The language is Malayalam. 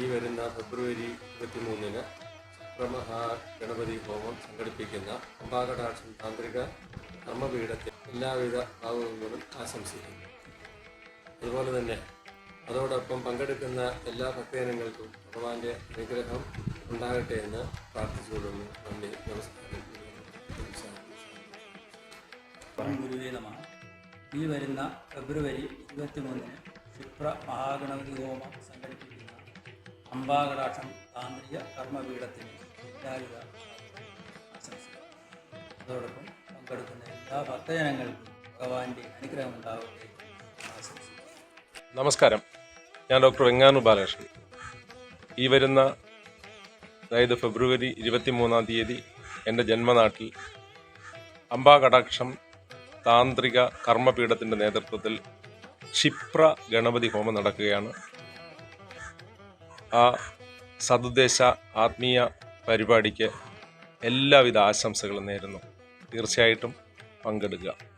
ഈ വരുന്ന ഫെബ്രുവരി ഇരുപത്തിമൂന്നിന് പ്രമഹാ ഗണപതി ഹോമം സംഘടിപ്പിക്കുന്ന അംബാകടാക്ഷൻ താന്ത്രിക കർമ്മപീഠത്തിൽ എല്ലാവിധ ഭാഗങ്ങളും ആശംസിക്കുന്നു. അതുപോലെ തന്നെ അതോടൊപ്പം പങ്കെടുക്കുന്ന എല്ലാ ഭക്തജനങ്ങൾക്കും ഭഗവാന്റെ അനുഗ്രഹം ഉണ്ടാകട്ടെ എന്ന് പ്രാർത്ഥിച്ചുകൊള്ളുന്നു. നന്ദി നമസ്കാരം. ഈ വരുന്ന ഫെബ്രുവരി ഇരുപത്തിമൂന്നിന് ക്ഷിപ്ര മഹാഗണപതി ഹോമം സംഘടിപ്പിക്കും അംബാകടാക്ഷം താന്ത്രിക കർമ്മപീഠത്തിന് എല്ലാവിധ അതോടൊപ്പം പങ്കെടുക്കുന്ന എല്ലാ ഭക്തജനങ്ങൾക്കും ഭഗവാന്റെ അനുഗ്രഹം ഉണ്ടാവട്ടെ നമസ്കാരം. ഞാൻ ഡോക്ടർ വെങ്ങാനു ബാലകൃഷ്ണൻ. ഈ വരുന്ന അതായത് ഫെബ്രുവരി ഇരുപത്തി മൂന്നാം തീയതി എന്റെ ജന്മനാട്ടിൽ അംബാകടാക്ഷം താന്ത്രിക കർമ്മപീഠത്തിന്റെ നേതൃത്വത്തിൽ ക്ഷിപ്ര ഗണപതി ഹോമം നടക്കുകയാണ്. ആ സതുദ്ദേശ ആത്മീയ പരിപാടിക്ക് എല്ലാവിധ ആശംസകളും നേരുന്നു. തീർച്ചയായിട്ടും പങ്കെടുക്കുക.